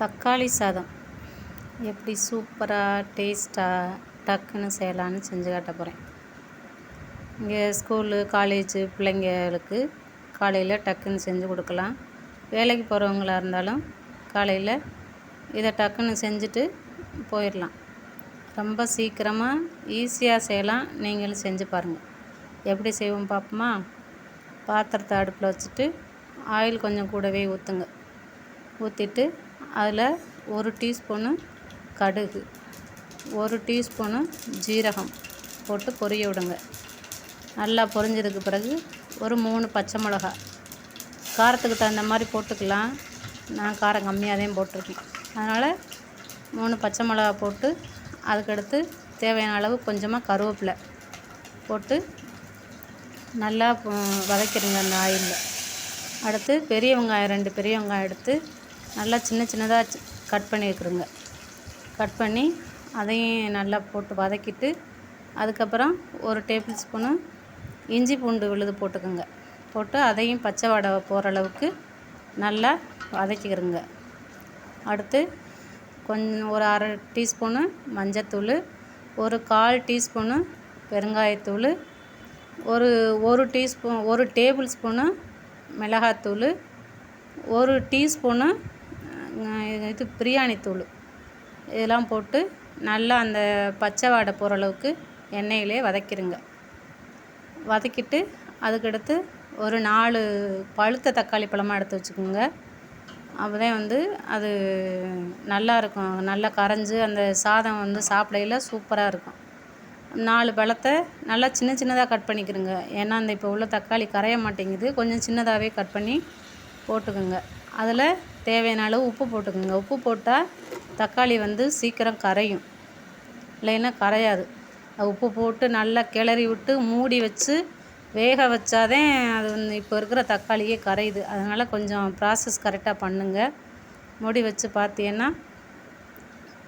தக்காளி சாதம். எப்படி சூப்பராக டேஸ்ட்டாக டக்குன்னு செய்யலான்னு செஞ்சு காட்ட போகிறேன் இங்கே ஸ்கூலு காலேஜு பிள்ளைங்களுக்கு காலையில் டக்குன்னு செஞ்சு கொடுக்கலாம். வேலைக்கு போகிறவங்களா இருந்தாலும் காலையில் இதை டக்குன்னு செஞ்சுட்டு போயிடலாம். ரொம்ப சீக்கிரமாக ஈஸியாக செய்யலாம். நீங்களும் செஞ்சு பாருங்கள் எப்படி செய்வோம் பார்ப்போமா? பாத்திரத்தை அடுப்பில் வச்சுட்டு ஆயில் கொஞ்சம் கூடவே ஊற்றுங்க ஊற்றிட்டு அதில் ஒரு டீஸ்பூனு கடுகு ஒரு டீஸ்பூனு ஜீரகம் போட்டு பொரிய விடுங்க. நல்லா பொரிஞ்சதுக்கு பிறகு ஒரு மூணு பச்சை மிளகா. காரத்துக்கு தகுந்த மாதிரி போட்டுக்கலாம். நான் காரம் கம்மியாக தான் போட்டிருக்கேன். அதனால் மூணு பச்சை மிளகா போட்டு அதுக்கடுத்து தேவையான அளவு கொஞ்சமாக கருவேப்பிலை போட்டு நல்லா வதக்கிடுங்க அந்த ஆயிலில். அடுத்து பெரிய வெங்காயம் ரெண்டு பெரிய வெங்காயம் எடுத்து நல்லா சின்ன சின்னதாக கட் பண்ணி வைக்கிறோங்க. கட் பண்ணி அதையும் நல்லா போட்டு வதக்கிட்டு அதுக்கப்புறம் ஒரு டேபிள் ஸ்பூனு இஞ்சி பூண்டு விழுது போட்டுக்கோங்க. போட்டு அதையும் பச்சை வடை போகிற அளவுக்கு நல்லா வதக்கிக்கிறோங்க. அடுத்து கொஞ்சம் ஒரு அரை டீஸ்பூனு மஞ்சத்தூள் ஒரு கால் டீஸ்பூனு பெருங்காயத்தூள் ஒரு ஒரு டீஸ்பூன் ஒரு டேபிள் ஸ்பூனு மிளகாத்தூள் ஒரு டீஸ்பூனு இது பிரியாணி தூள். இதெல்லாம் போட்டு நல்லா அந்த பச்சை வாடை போகிற அளவுக்கு எண்ணெயிலே வதக்கிடுங்க வதக்கிட்டு அதுக்கடுத்து ஒரு நாலு பழுத்த தக்காளி பழமாக எடுத்து வச்சுக்கோங்க. அப்போ தான் வந்து அது நல்லா இருக்கும். நல்லா கரைஞ்சி அந்த சாதம் வந்து சாப்பிடையில் சூப்பராக இருக்கும். நாலு பழத்தை நல்லா சின்ன சின்னதாக கட் பண்ணிக்கிறோங்க ஏன்னா அந்த இப்போ உள்ள தக்காளி கரைய மாட்டேங்குது. கொஞ்சம் சின்னதாகவே கட் பண்ணி போட்டுக்கோங்க. அதில் தேவையான அளவு உப்பு போட்டுக்கோங்க. உப்பு போட்டால் தக்காளி வந்து சீக்கிரம் கரையும். இல்லைன்னா கரையாது. உப்பு போட்டு நல்லா கிளறி விட்டு மூடி வச்சு வேக வச்சாதே அது வந்து இப்போ இருக்கிற தக்காளியே கரையுது. அதனால் கொஞ்சம் ப்ராசஸ் கரெக்டாக பண்ணுங்கள் மூடி வச்சு பார்த்தீங்கன்னா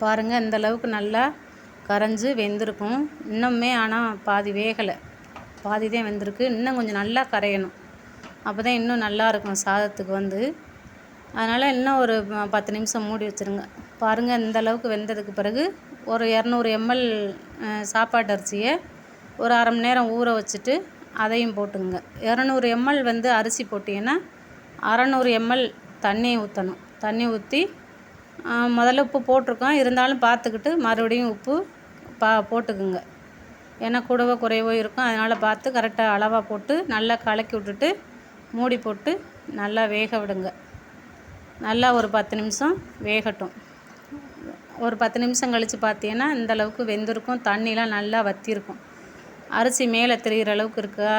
பாருங்கள் இந்த அளவுக்கு நல்லா கரைஞ்சி வெந்திருக்கும். இன்னுமே ஆனால் பாதி வேகலை. பாதி தான் வெந்திருக்கு. இன்னும் கொஞ்சம் நல்லா கரையணும். அப்போ தான் இன்னும் நல்லாயிருக்கும் சாதத்துக்கு வந்து. அதனால் இன்னும் ஒரு பத்து நிமிஷம் மூடி வச்சுருங்க. பாருங்கள் இந்த அளவுக்கு வெந்ததுக்கு பிறகு ஒரு இரநூறு எம்எல் சாப்பாட்டு அரிசியை ஒரு அரை மணி நேரம் ஊற வச்சுட்டு அதையும் போட்டுங்க இரநூறு எம்எல் வந்து அரிசி போட்டிங்கன்னா அறநூறு எம்எல் தண்ணி ஊற்றணும் தண்ணி ஊற்றி முதல்ல உப்பு போட்டிருக்கோம். இருந்தாலும் பார்த்துக்கிட்டு மறுபடியும் உப்பு பா போட்டுக்குங்க. ஏன்னா கூடவோ குறைவோ இருக்கும். அதனால் பார்த்து கரெக்டாக அளவாக போட்டு நல்லா கலக்கி விட்டுட்டு மூடி போட்டு நல்லா வேக விடுங்க. நல்லா ஒரு பத்து நிமிஷம் வேகட்டும். ஒரு பத்து நிமிஷம் கழித்து பார்த்தீங்கன்னா இந்தளவுக்கு வெந்திருக்கும். தண்ணிலாம் நல்லா வற்றிருக்கும் அரிசி மேலே தெரிகிற அளவுக்கு இருக்கா?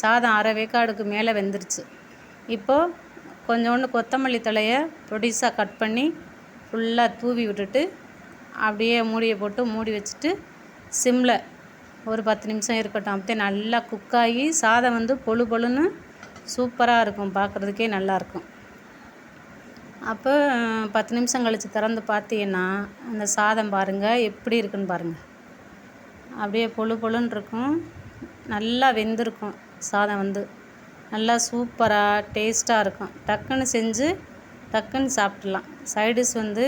சாதம் அரை வேக்காடுக்கு மேலே வெந்துருச்சு. இப்போது கொஞ்சோண்டு கொத்தமல்லி தலையை பொடிசாக கட் பண்ணி ஃபுல்லாக தூவி விட்டுட்டு அப்படியே மூடியை போட்டு மூடி வச்சுட்டு சிம்மில் ஒரு பத்து நிமிஷம் இருக்கட்டும். அப்படியே நல்லா குக்காகி சாதம் வந்து பொழு பொழுன்னு சூப்பராக இருக்கும். பார்க்குறதுக்கே நல்லாயிருக்கும் அப்போ பத்து நிமிஷம் கழித்து திறந்து பார்த்தீங்கன்னா அந்த சாதம் பாருங்கள் எப்படி இருக்குன்னு பாருங்கள் அப்படியே பொழு பொழுன்னு இருக்கும். நல்லா வெந்திருக்கும் சாதம் வந்து. நல்லா சூப்பராக டேஸ்ட்டாக இருக்கும். டக்குன்னு செஞ்சு டக்குன்னு சாப்பிட்லாம். சைடிஷ் வந்து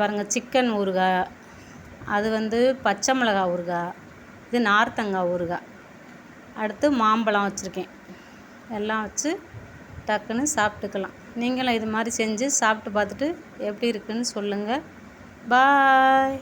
பாருங்கள் சிக்கன் ஊறுகாய். அது வந்து பச்சை மிளகா ஊறுகாய். இது நார்த்தங்காய் ஊறுகாய். அடுத்து மாம்பழம் வச்சுருக்கேன். எல்லாம் வச்சு டக்குன்னு சாப்பிட்டுக்கலாம். நீங்களும் இது மாதிரி செஞ்சு சாப்பிட்டு பார்த்துட்டு எப்படி இருக்குன்னு சொல்லுங்கள் பாய்.